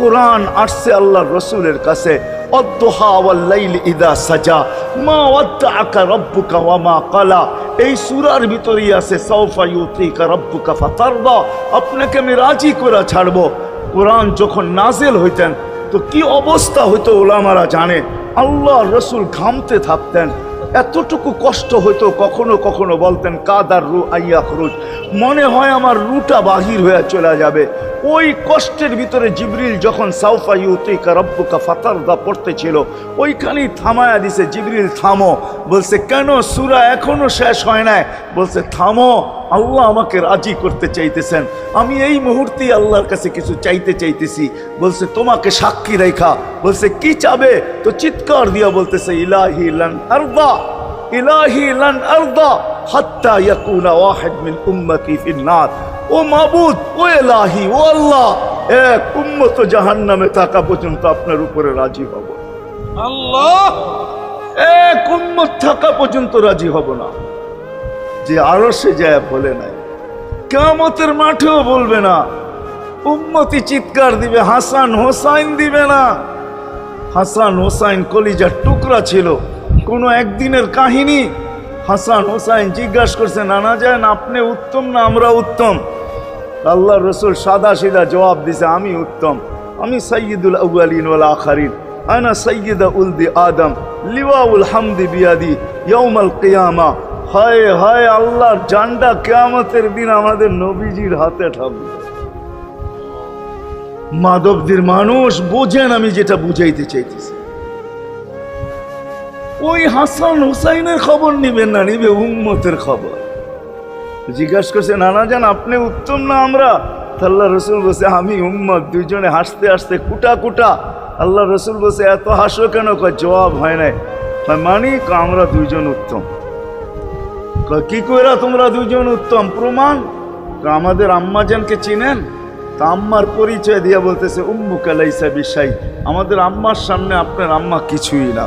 কোরআন আসছে আল্লাহ রসুলের কাছে এই সূরার ভিতরেই আছে আপনাকে আমি রাজি করে ছাড়বো। কোরআন যখন নাজেল হইতেন, তো কি অবস্থা হইতো ওলামারা জানে? আল্লাহ রসুল ঘামতে থাকতেন। এতটুকু কষ্ট হইতো কখনো কখনো বলতেন, কাদার রু আইয়া খরুজ। মনে হয় আমার রুটা বাহির হয়ে চলে যাবে। ওই কষ্টের ভিতরে জিবরিল যখন সাউফা ইউতিকা রব্বুকা ফাতারদা পড়তেছিল, ওইখানেই থামায়া দিছে, জিবরিল, থামো। বলছে, কেন? সুরা এখনও শেষ হয় নাই। বলছে, থামো, আল্লাহ আমাকে রাজি করতে চাইতেছেন। আমি এই মুহূর্তে আল্লাহর কাছে কিছু চাইতে চাইতেছি। বলছে, তোমাকে সাক্ষী রেখা। বলছে, কি চাবে? তো চিৎকার দিয়া বলতেছে, ইলাহি লান আরদা, ইলাহি লান আরদা। হাত্তা ইয়াকুনা ওয়াহিদ মিন উম্মতি ফিন নার ও মাবুদ ও এলাহি ও আল্লাহ এক উম্মত জাহান্নামে থাকা পর্যন্ত আপনার উপরে রাজি হব। আল্লাহ! এক উম্মত থাকা পর্যন্ত রাজি হব না। যে আরও সে যায় বলে নাই কেমতের মাঠেও বলবে না। উম্মতি চিৎকার দিবে হাসান হোসাইন দিবে না। হাসান হোসাইন কলিজার টুকরা ছিল কোনো একদিনের কাহিনী হাসান হোসাইন জিজ্ঞাসা করছে, নানা যান আপনি উত্তম না আমরা উত্তম? আল্লাহ রসুল সাদা সিধা জবাব দিছে, আমি উত্তম। আমি সৈয়দুল আউয়ালিন ওয়াল আখারিন। আনা সৈয়দ উলদি আদম। লিওয়াউল হামদি বিয়াদি। ইয়ৌমাল কেয়ামা। হায় হায়, আল্লাহর জান্ডা কেয়ামতের দিন আমাদের নবীজির হাতে থাকবে। মাধবদের মানুষ বোঝেন আমি যেটা বুঝাইতে চাইতেছি। ওই হাসান হুসাইনের খবর নিবেন না, নিবে উম্মতের খবর। জিজ্ঞাসা করছে, নানা যান আপনি উত্তম না আমরা? আল্লাহ রসুল বসে আমি উম্মত, দুইজনে হাসতে হাসতে কুটা কুটা। আল্লাহ রসুল বসে এত হাসো কেন? কয়, জবাব হয় নাই। মানি আমরা দুইজন উত্তম। কি কইরা তোমরা দুইজন উত্তম? প্রমাণ? আমাদের আম্মাজানকে চিনেন? তা আম্মার পরিচয় দিয়া বলতেছে উম্মু কালাইসা বিশাই। আমাদের আম্মার সামনে আপনার আম্মা কিছুই না।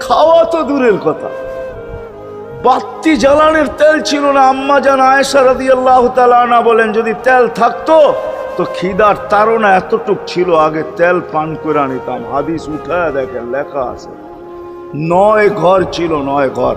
খাওয়া তো দূরের কথা। বাত্তি জ্বালানের তেল ছিল না। আম্মা জান আয়েশা রাদি আল্লাহ না বলেন, যদি তেল থাকতো, তো খিদার তারা এতটুক ছিল, আগে তেল পান করে নিতাম। হাদিস উঠায় দেখেন, লেখা আছে। নয় ঘর ছিল, নয় ঘর।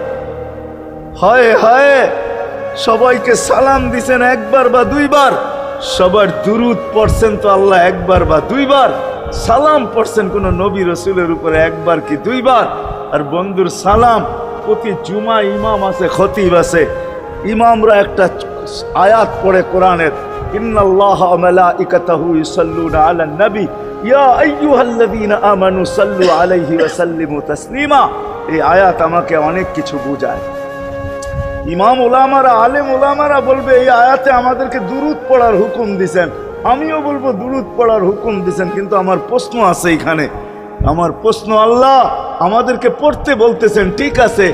হায় হায়, সবাইকে সালাম দিছেন একবার বা দুইবার। সবার দুরুদ পড়ছেন তো আল্লাহ একবার বা দুইবার। সালাম পড়ছেন কোন নবী রসুলের উপরে একবার কি দুইবার? আর বন্ধুর সালাম, প্রতি জুমা ইমাম আছে, খতিব আছে। ইমামরা একটা আয়াত পড়ে কোরআনের নবী। ইয়া আমানু আয়াত আমাকে অনেক কিছু বোঝায়। ইমাম ওলামারা আলেম ওলামারা বলবে, এই আয়াতে আমাদেরকে দুরুদ পড়ার হুকুম দিছেন। আমিও বলব, দুরুদ পড়ার হুকুম দিছেন। কিন্তু আমার প্রশ্ন আছে এখানে। আমার প্রশ্ন আল্লাহ আমাদেরকে পড়তে বলতেছেন, ঠিক আছে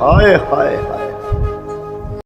হায় হায় হায়